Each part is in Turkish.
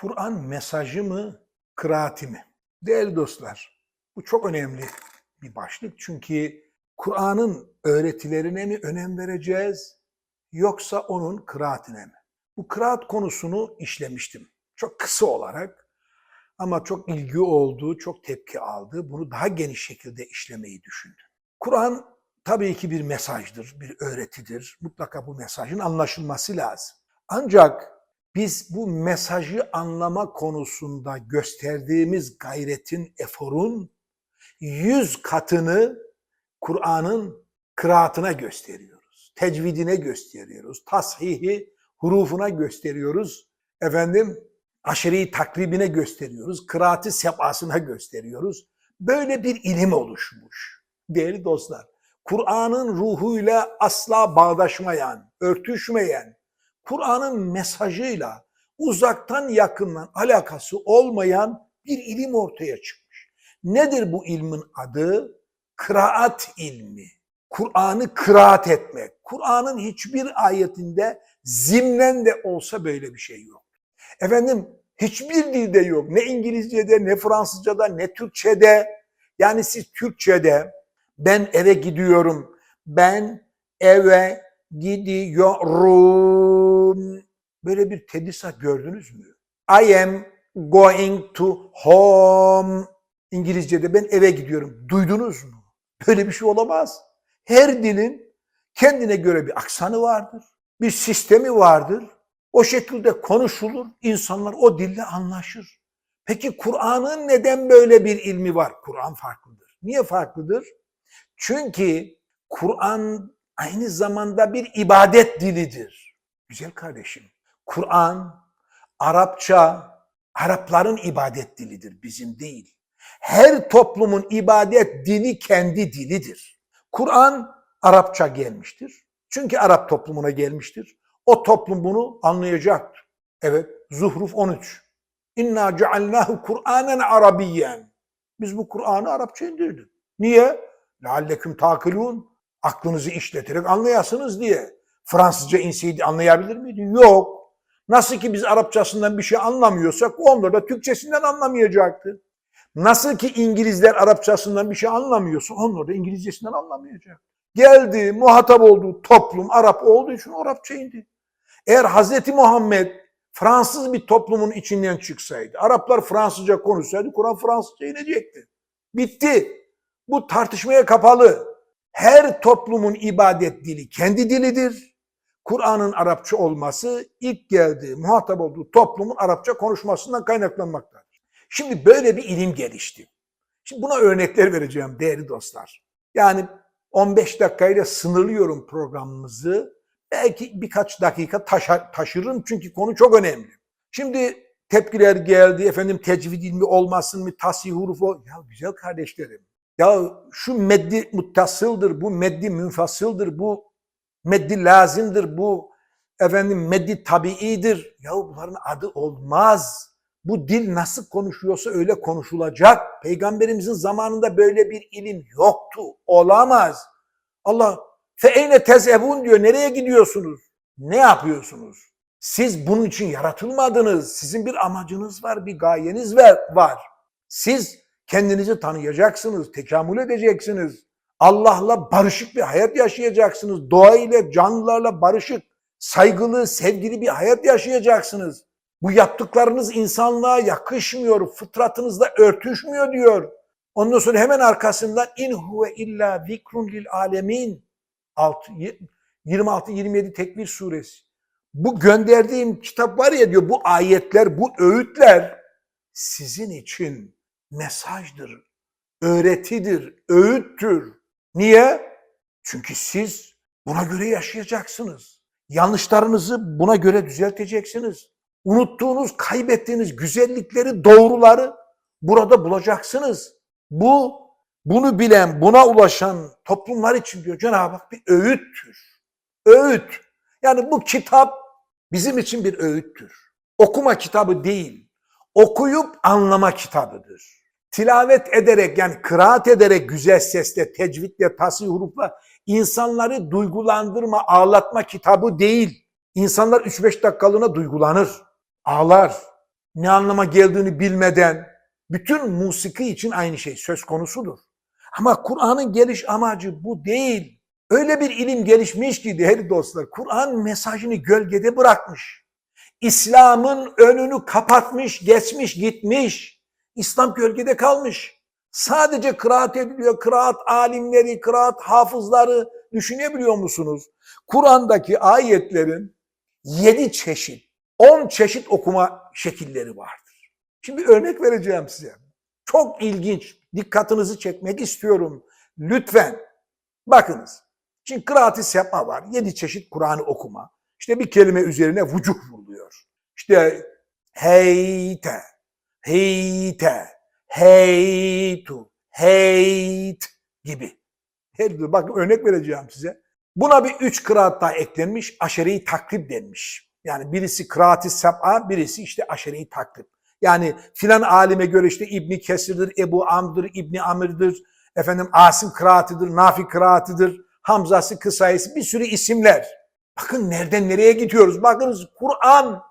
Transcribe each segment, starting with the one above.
Kur'an mesajı mı, kıraati mi? Değerli dostlar, bu çok önemli bir başlık. Çünkü Kur'an'ın öğretilerine mi önem vereceğiz yoksa onun kıraatine mi? Bu kıraat konusunu işlemiştim. Çok kısa olarak ama çok ilgi oldu, çok tepki aldı. Bunu daha geniş şekilde işlemeyi düşündüm. Kur'an tabii ki bir mesajdır, bir öğretidir. Mutlaka bu mesajın anlaşılması lazım. Ancak biz bu mesajı anlama konusunda gösterdiğimiz gayretin, eforun yüz katını Kur'an'ın kıraatına gösteriyoruz. Tecvidine gösteriyoruz. Tashihi hurufuna gösteriyoruz. Efendim aşeri takribine gösteriyoruz. Kıraati sebasına gösteriyoruz. Böyle bir ilim oluşmuş. Değerli dostlar, Kur'an'ın ruhuyla asla bağdaşmayan, örtüşmeyen, Kur'an'ın mesajıyla uzaktan yakından alakası olmayan bir ilim ortaya çıkmış. Nedir bu ilmin adı? Kıraat ilmi. Kur'an'ı kıraat etmek. Kur'an'ın hiçbir ayetinde zimnen de olsa böyle bir şey yok. Efendim hiçbir dilde yok. Ne İngilizce'de, ne Fransızca'da, ne Türkçe'de. Yani siz Türkçe'de ben eve gidiyorum, ben eve gidiyorum. Böyle bir tedisat gördünüz mü? I am going to home. İngilizce'de ben eve gidiyorum. Duydunuz mu? Böyle bir şey olamaz. Her dilin kendine göre bir aksanı vardır. Bir sistemi vardır. O şekilde konuşulur. İnsanlar o dille anlaşır. Peki Kur'an'ın neden böyle bir ilmi var? Kur'an farklıdır. Niye farklıdır? Çünkü Kur'an aynı zamanda bir ibadet dilidir. Güzel kardeşim. Kur'an, Arapça, Arapların ibadet dilidir, bizim değil. Her toplumun ibadet dili kendi dilidir. Kur'an Arapça gelmiştir. Çünkü Arap toplumuna gelmiştir. O toplum bunu anlayacaktır. Evet, Zuhruf 13. İnna cealnahu Kur'anen Arabiyyen. Biz bu Kur'an'ı Arapça indirdik. Niye? Lealleküm takilun. Aklınızı işleterek anlayasınız diye. Fransızca inseydi anlayabilir miydi? Yok. Nasıl ki biz Arapçasından bir şey anlamıyorsak onlar da Türkçesinden anlamayacaktı. Nasıl ki İngilizler Arapçasından bir şey anlamıyorsa onlar da İngilizcesinden anlamayacak. Geldi, muhatap olduğu toplum Arap olduğu için Arapça indi. Eğer Hazreti Muhammed Fransız bir toplumun içinden çıksaydı, Araplar Fransızca konuşsaydı Kur'an Fransızca inecekti. Bitti. Bu tartışmaya kapalı. Her toplumun ibadet dili kendi dilidir. Kur'an'ın Arapça olması ilk geldiği, muhatap olduğu toplumun Arapça konuşmasından kaynaklanmaktadır. Şimdi böyle bir ilim gelişti. Şimdi buna örnekler vereceğim değerli dostlar. Yani 15 dakikayla sınırlıyorum programımızı. Belki birkaç dakika taşa, taşırım çünkü konu çok önemli. Şimdi tepkiler geldi, efendim tecvid ilmi olmasın mı, tasih hurufu. Ya güzel kardeşlerim, ya şu meddi muttasıldır, bu meddi münfasıldır, bu meddi lazimdir, bu efendim meddi tabiidir. Ya bunların adı olmaz. Bu dil nasıl konuşuyorsa öyle konuşulacak. Peygamberimizin zamanında böyle bir ilim yoktu. Olamaz. Allah feeyne tezebun diyor. Nereye gidiyorsunuz? Ne yapıyorsunuz? Siz bunun için yaratılmadınız. Sizin bir amacınız var, bir gayeniz var. Siz kendinizi tanıyacaksınız, tekamül edeceksiniz. Allah'la barışık bir hayat yaşayacaksınız. Doğa ile, canlılarla barışık, saygılı, sevgili bir hayat yaşayacaksınız. Bu yaptıklarınız insanlığa yakışmıyor, fıtratınızla örtüşmüyor diyor. Ondan sonra hemen arkasından in huve illa zikrun lil alemin 26-27 Tekvir suresi. Bu gönderdiğim kitap var ya diyor bu ayetler, bu öğütler sizin için mesajdır, öğretidir, öğüttür. Niye? Çünkü siz buna göre yaşayacaksınız. Yanlışlarınızı buna göre düzelteceksiniz. Unuttuğunuz, kaybettiğiniz güzellikleri, doğruları burada bulacaksınız. Bu, bunu bilen, buna ulaşan toplumlar için diyor Cenab-ı Hak bir öğüttür. Öğüt. Yani bu kitap bizim için bir öğüttür. Okuma kitabı değil, okuyup anlama kitabıdır. Tilavet ederek yani kıraat ederek güzel sesle, tecvidle, tasih hurufla insanları duygulandırma, ağlatma kitabı değil. İnsanlar 3-5 dakikalığına duygulanır, ağlar. ne anlama geldiğini bilmeden bütün musiki için aynı şey söz konusudur. Ama Kur'an'ın geliş amacı bu değil. Öyle bir ilim gelişmiş ki değerli dostlar, Kur'an mesajını gölgede bırakmış. İslam'ın önünü kapatmış, geçmiş, gitmiş. İslam gölgede kalmış. Sadece kıraat ediliyor. Kıraat alimleri, kıraat hafızları düşünebiliyor musunuz? Kur'an'daki ayetlerin yedi çeşit, on çeşit okuma şekilleri vardır. Şimdi örnek vereceğim size. Çok ilginç. Dikkatinizi çekmek istiyorum. Lütfen. Bakınız. Şimdi kıraat-ı sepma var. Yedi çeşit Kur'an'ı okuma. İşte bir kelime üzerine vucuh vuruluyor. İşte heyte, heyte, heytu, heyt gibi. Her, bak örnek vereceğim size. Buna bir üç kıraat daha eklenmiş. Aşeri taklip denmiş. Yani birisi kıraat-ı sep'a, birisi işte aşeri taklip. Yani filan alime göre işte İbni Kesir'dir, Ebu Amr'dır, İbni Amir'dir, efendim Asim kıraatıdır, Nafi kıraatıdır, Hamzası, Kısayesi bir sürü isimler. Bakın nereden nereye gidiyoruz. Bakınız Kur'an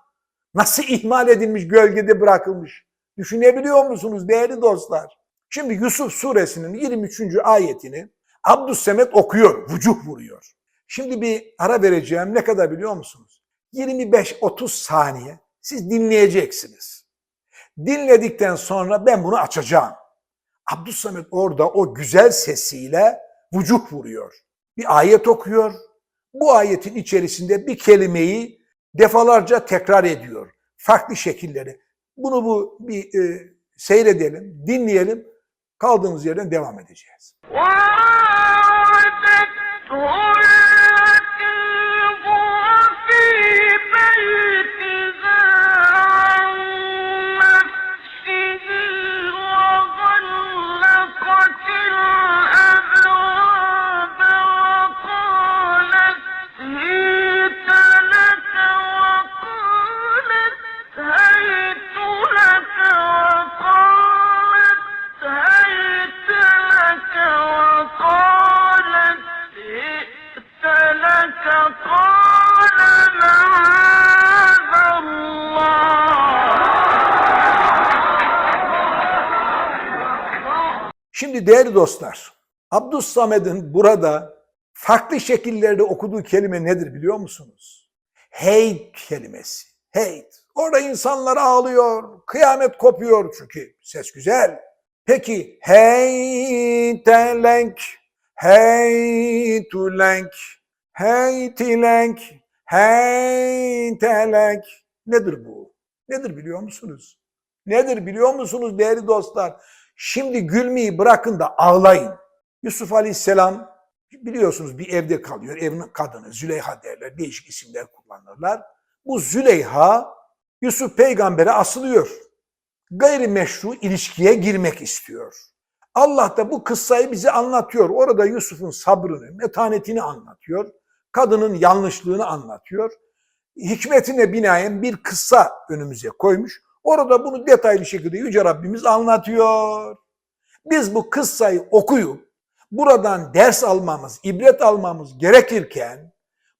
nasıl ihmal edilmiş, gölgede bırakılmış. Düşünebiliyor musunuz değerli dostlar? Şimdi Yusuf suresinin 23. ayetini Abdüssemet okuyor, vücuh vuruyor. Şimdi bir ara vereceğim. Ne kadar biliyor musunuz? 25-30 saniye siz dinleyeceksiniz. Dinledikten sonra ben bunu açacağım. Abdüssemet orada o güzel sesiyle vücuh vuruyor. Bir ayet okuyor. Bu ayetin içerisinde bir kelimeyi defalarca tekrar ediyor. Farklı şekilleri. Bunu bu bir e, seyredelim, dinleyelim. Kaldığımız yerden devam edeceğiz. Şimdi değerli dostlar, Abdüssamed'in burada farklı şekillerde okuduğu kelime nedir biliyor musunuz? Hate kelimesi. Hate. Orada insanlar ağlıyor, kıyamet kopuyor çünkü ses güzel. Peki heytelenk, heytulenk, heytilenk, heytelenk. Nedir bu? Nedir biliyor musunuz? Nedir biliyor musunuz değerli dostlar? Şimdi gülmeyi bırakın da ağlayın. Yusuf Aleyhisselam biliyorsunuz bir evde kalıyor. Evin kadını Züleyha derler. Değişik isimler kullanırlar. Bu Züleyha Yusuf peygambere asılıyor. Gayrimeşru ilişkiye girmek istiyor. Allah da bu kıssayı bize anlatıyor. Orada Yusuf'un sabrını, metanetini anlatıyor. Kadının yanlışlığını anlatıyor. Hikmetine binaen bir kıssa önümüze koymuş. Orada bunu detaylı şekilde Yüce Rabbimiz anlatıyor. Biz bu kıssayı okuyup buradan ders almamız, ibret almamız gerekirken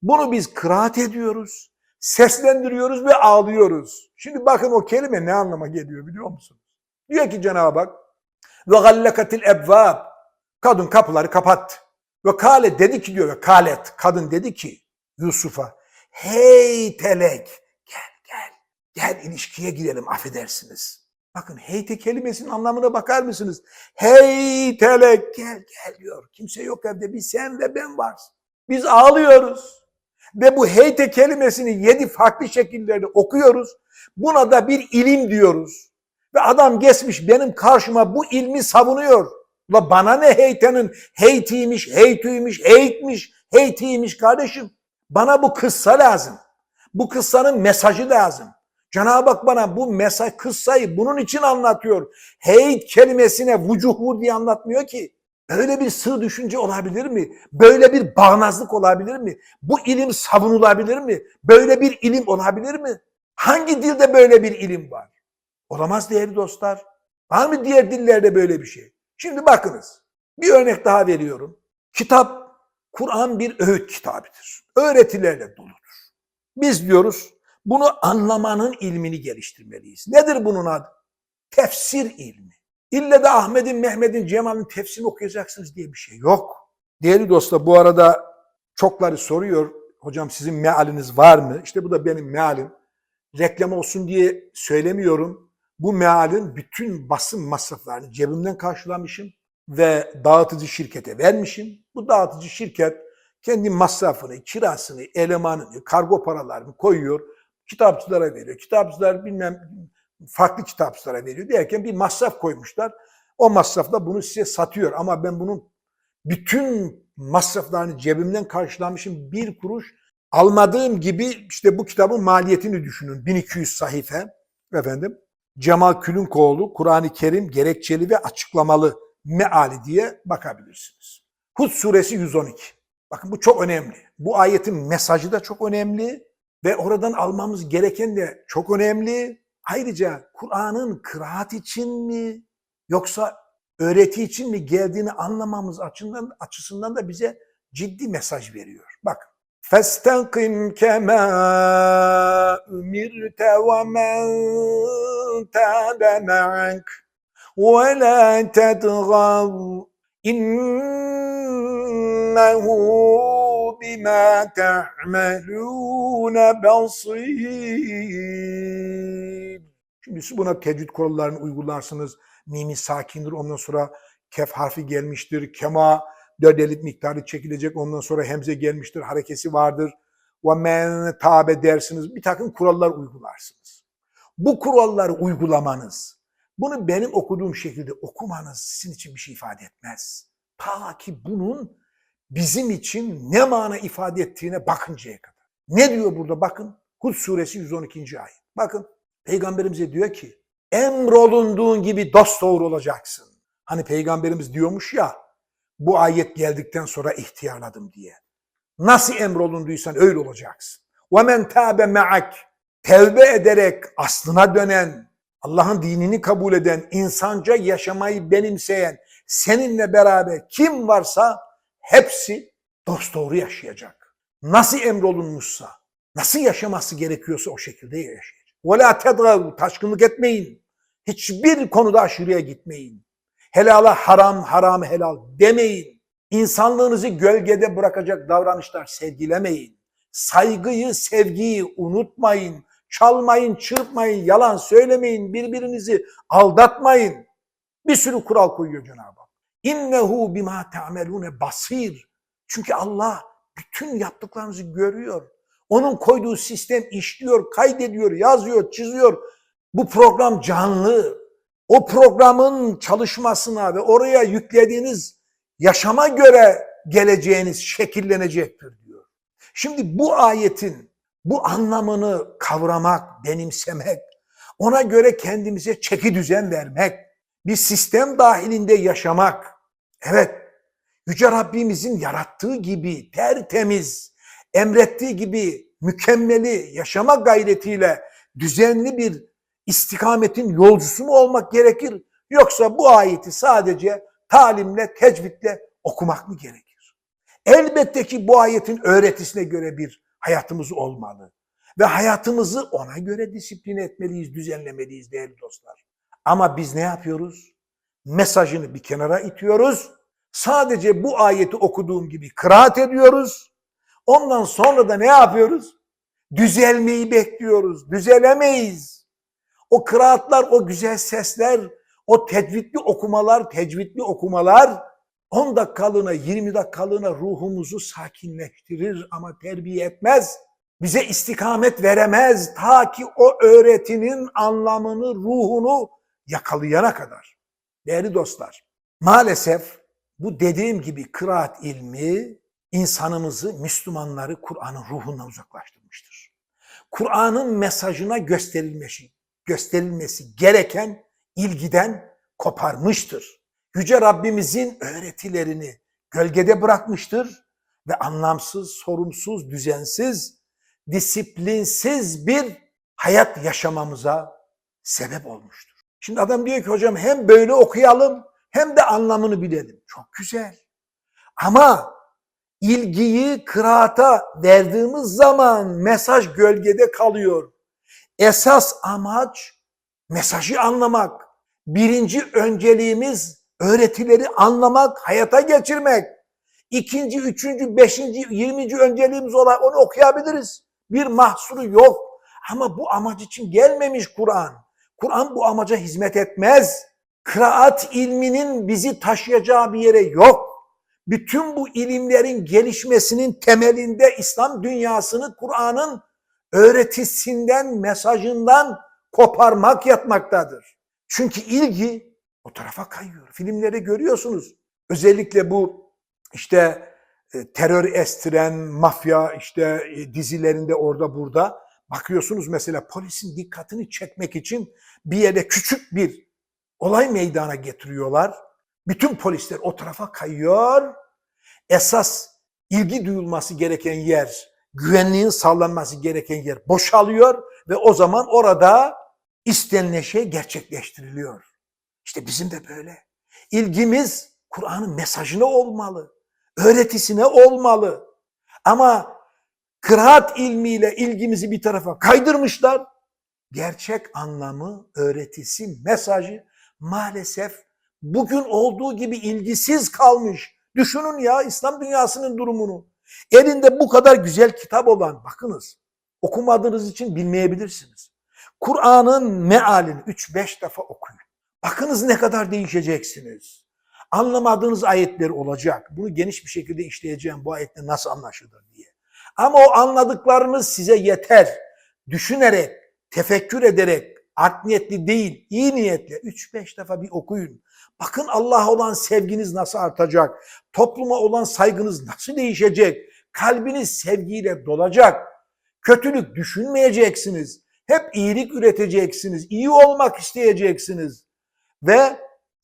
bunu biz kıraat ediyoruz, seslendiriyoruz ve ağlıyoruz. Şimdi bakın o kelime ne anlama geliyor biliyor musunuz? Diyor ki Cenab-ı Hak ve gallekatil ebvab kadın kapıları kapattı. Ve kale dedi ki diyor ve kalet kadın dedi ki Yusuf'a hey telek Gel ilişkiye girelim affedersiniz. Bakın heyte kelimesinin anlamına bakar mısınız? Heytelek gel gel diyor. Kimse yok evde bir sen ve ben varız. Biz ağlıyoruz. Ve bu heyte kelimesini yedi farklı şekillerde okuyoruz. Buna da bir ilim diyoruz. Ve adam geçmiş benim karşıma bu ilmi savunuyor. La bana ne heytenin heytiymiş, heytüymüş, heytmiş, heytiymiş kardeşim. Bana bu kıssa lazım. Bu kıssanın mesajı lazım. Cenab-ı Hak bana bu mesaj kıssayı bunun için anlatıyor. Heyt kelimesine vucuh diye anlatmıyor ki. Böyle bir sığ düşünce olabilir mi? Böyle bir bağnazlık olabilir mi? Bu ilim savunulabilir mi? Böyle bir ilim olabilir mi? Hangi dilde böyle bir ilim var? Olamaz değerli dostlar. Var mı diğer dillerde böyle bir şey? Şimdi bakınız. Bir örnek daha veriyorum. Kitap, Kur'an bir öğüt kitabıdır. Öğretilerle doludur. Biz diyoruz Bunu anlamanın ilmini geliştirmeliyiz. Nedir bunun adı? Tefsir ilmi. İlle de Ahmet'in, Mehmet'in, Cemal'in tefsirini okuyacaksınız diye bir şey yok. Değerli dostlar bu arada çokları soruyor. Hocam sizin mealiniz var mı? İşte bu da benim mealim. Reklam olsun diye söylemiyorum. Bu mealin bütün basın masraflarını cebimden karşılamışım ve dağıtıcı şirkete vermişim. Bu dağıtıcı şirket kendi masrafını, kirasını, elemanını, kargo paralarını koyuyor. Kitapçılara veriyor. Kitapçılar bilmem farklı kitapçılara veriyor derken bir masraf koymuşlar. O masrafla bunu size satıyor ama ben bunun bütün masraflarını cebimden karşılamışım. Bir kuruş almadığım gibi işte bu kitabın maliyetini düşünün. 1200 sayfa efendim. Cemal Külünkoğlu Kur'an-ı Kerim gerekçeli ve açıklamalı meali diye bakabilirsiniz. Hud suresi 112. Bakın bu çok önemli. Bu ayetin mesajı da çok önemli ve oradan almamız gereken de çok önemli. Ayrıca Kur'an'ın kıraat için mi yoksa öğreti için mi geldiğini anlamamız açısından, açısından da bize ciddi mesaj veriyor. Bak. فَاسْتَقِمْ كَمَا اُمِرْتَ وَمَنْ تَابَ مَعَكَ وَلَا تَطْغَوْا إِنَّهُ بِمَا تَعْمَلُونَ بَصِيرٌ Şimdi siz buna tecvid kurallarını uygularsınız. Mimi sakindir. Ondan sonra kef harfi gelmiştir. Kema dört elit miktarı çekilecek. Ondan sonra hemze gelmiştir. Harekesi vardır. Ve men tabe dersiniz. Bir takım kurallar uygularsınız. Bu kuralları uygulamanız, bunu benim okuduğum şekilde okumanız sizin için bir şey ifade etmez. Ta ki bunun bizim için ne mana ifade ettiğine bakıncaya kadar. Ne diyor burada bakın? Hud suresi 112. ayet. Bakın Peygamberimize diyor ki emrolunduğun gibi dost doğru olacaksın. Hani peygamberimiz diyormuş ya bu ayet geldikten sonra ihtiyarladım diye. Nasıl emrolunduysan öyle olacaksın. وَمَنْ تَابَ مَعَكْ Tevbe ederek aslına dönen, Allah'ın dinini kabul eden, insanca yaşamayı benimseyen, seninle beraber kim varsa hepsi dosdoğru yaşayacak. Nasıl emrolunmuşsa, nasıl yaşaması gerekiyorsa o şekilde yaşayacak. وَلَا تَدْغَوْا Taşkınlık etmeyin. Hiçbir konuda aşırıya gitmeyin. Helala haram, haram helal demeyin. İnsanlığınızı gölgede bırakacak davranışlar sergilemeyin. Saygıyı, sevgiyi unutmayın. Çalmayın, çırpmayın, yalan söylemeyin, birbirinizi aldatmayın. Bir sürü kural koyuyor Cenab-ı Hak. İnnehu bima ta'melune basir. Çünkü Allah bütün yaptıklarınızı görüyor. Onun koyduğu sistem işliyor, kaydediyor, yazıyor, çiziyor. Bu program canlı. O programın çalışmasına ve oraya yüklediğiniz yaşama göre geleceğiniz şekillenecektir diyor. Şimdi bu ayetin bu anlamını kavramak, benimsemek, ona göre kendimize çeki düzen vermek, bir sistem dahilinde yaşamak. Evet, Yüce Rabbimizin yarattığı gibi tertemiz, emrettiği gibi mükemmeli yaşama gayretiyle düzenli bir istikametin yolcusu mu olmak gerekir? Yoksa bu ayeti sadece talimle, tecvidle okumak mı gerekir? Elbette ki bu ayetin öğretisine göre bir hayatımız olmalı. Ve hayatımızı ona göre disipline etmeliyiz, düzenlemeliyiz değerli dostlar. Ama biz ne yapıyoruz? Mesajını bir kenara itiyoruz. Sadece bu ayeti okuduğum gibi kıraat ediyoruz. Ondan sonra da ne yapıyoruz? Düzelmeyi bekliyoruz. Düzelemeyiz. O kıraatlar, o güzel sesler, o tecvidli okumalar, tecvidli okumalar 10 dakikalığına, 20 dakikalığına ruhumuzu sakinleştirir ama terbiye etmez. Bize istikamet veremez ta ki o öğretinin anlamını, ruhunu yakalayana kadar. Değerli dostlar, maalesef bu dediğim gibi kıraat ilmi insanımızı, Müslümanları Kur'an'ın ruhundan uzaklaştırmıştır. Kur'an'ın mesajına gösterilmesi, gösterilmesi gereken ilgiden koparmıştır. Yüce Rabbimizin öğretilerini gölgede bırakmıştır ve anlamsız, sorumsuz, düzensiz, disiplinsiz bir hayat yaşamamıza sebep olmuştur. Şimdi adam diyor ki hocam hem böyle okuyalım hem de anlamını bilelim. Çok güzel. Ama ilgiyi kıraata verdiğimiz zaman mesaj gölgede kalıyor. Esas amaç mesajı anlamak. Birinci önceliğimiz öğretileri anlamak, hayata geçirmek. İkinci, üçüncü, beşinci, yirminci önceliğimiz olan onu okuyabiliriz. Bir mahsuru yok. Ama bu amaç için gelmemiş Kur'an. Kur'an bu amaca hizmet etmez. Kıraat ilminin bizi taşıyacağı bir yere yok. Bütün bu ilimlerin gelişmesinin temelinde İslam dünyasını Kur'an'ın öğretisinden, mesajından koparmak yatmaktadır. Çünkü ilgi o tarafa kayıyor. Filmleri görüyorsunuz. Özellikle bu işte e, terör estiren mafya işte e, dizilerinde orada burada bakıyorsunuz mesela polisin dikkatini çekmek için bir yere küçük bir olay meydana getiriyorlar. Bütün polisler o tarafa kayıyor. Esas ilgi duyulması gereken yer, güvenliğin sağlanması gereken yer boşalıyor ve o zaman orada istenilen şey gerçekleştiriliyor. İşte bizim de böyle. İlgimiz Kur'an'ın mesajına olmalı, öğretisine olmalı. Ama kıraat ilmiyle ilgimizi bir tarafa kaydırmışlar. Gerçek anlamı, öğretisi, mesajı maalesef bugün olduğu gibi ilgisiz kalmış. Düşünün ya İslam dünyasının durumunu. Elinde bu kadar güzel kitap olan, bakınız okumadığınız için bilmeyebilirsiniz. Kur'an'ın mealini 3-5 defa okuyun. Bakınız ne kadar değişeceksiniz. Anlamadığınız ayetler olacak. Bunu geniş bir şekilde işleyeceğim bu ayette nasıl anlaşılır diye. Ama o anladıklarınız size yeter. Düşünerek, tefekkür ederek, art niyetli değil, iyi niyetle 3-5 defa bir okuyun. Bakın Allah'a olan sevginiz nasıl artacak, topluma olan saygınız nasıl değişecek, kalbiniz sevgiyle dolacak, kötülük düşünmeyeceksiniz, hep iyilik üreteceksiniz, iyi olmak isteyeceksiniz. Ve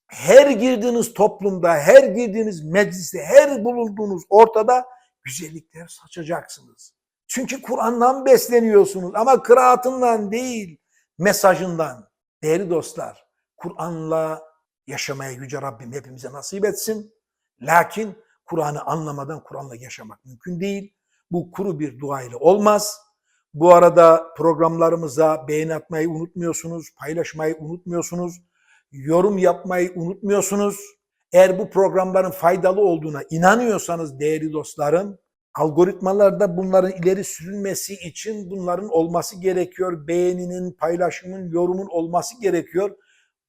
her girdiğiniz toplumda, her girdiğiniz mecliste, her bulunduğunuz ortada güzellikler saçacaksınız. Çünkü Kur'an'dan besleniyorsunuz ama kıraatından değil, mesajından. Değerli dostlar, Kur'an'la yaşamaya Yüce Rabbim hepimize nasip etsin. Lakin Kur'an'ı anlamadan Kur'an'la yaşamak mümkün değil. Bu kuru bir dua ile olmaz. Bu arada programlarımıza beğeni atmayı unutmuyorsunuz, paylaşmayı unutmuyorsunuz, yorum yapmayı unutmuyorsunuz. Eğer bu programların faydalı olduğuna inanıyorsanız değerli dostlarım, algoritmalarda bunların ileri sürülmesi için bunların olması gerekiyor. Beğeninin, paylaşımın, yorumun olması gerekiyor.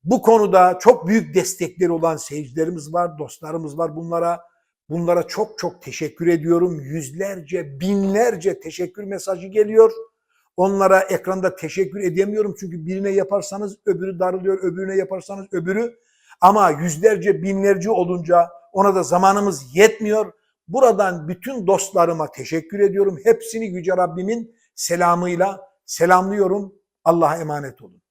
Bu konuda çok büyük destekleri olan seyircilerimiz var, dostlarımız var. Bunlara bunlara çok çok teşekkür ediyorum. Yüzlerce, binlerce teşekkür mesajı geliyor. Onlara ekranda teşekkür edemiyorum çünkü birine yaparsanız öbürü darılıyor, öbürüne yaparsanız öbürü. Ama yüzlerce, binlerce olunca ona da zamanımız yetmiyor. Buradan bütün dostlarıma teşekkür ediyorum. Hepsini Yüce Rabbimin selamıyla selamlıyorum. Allah'a emanet olun.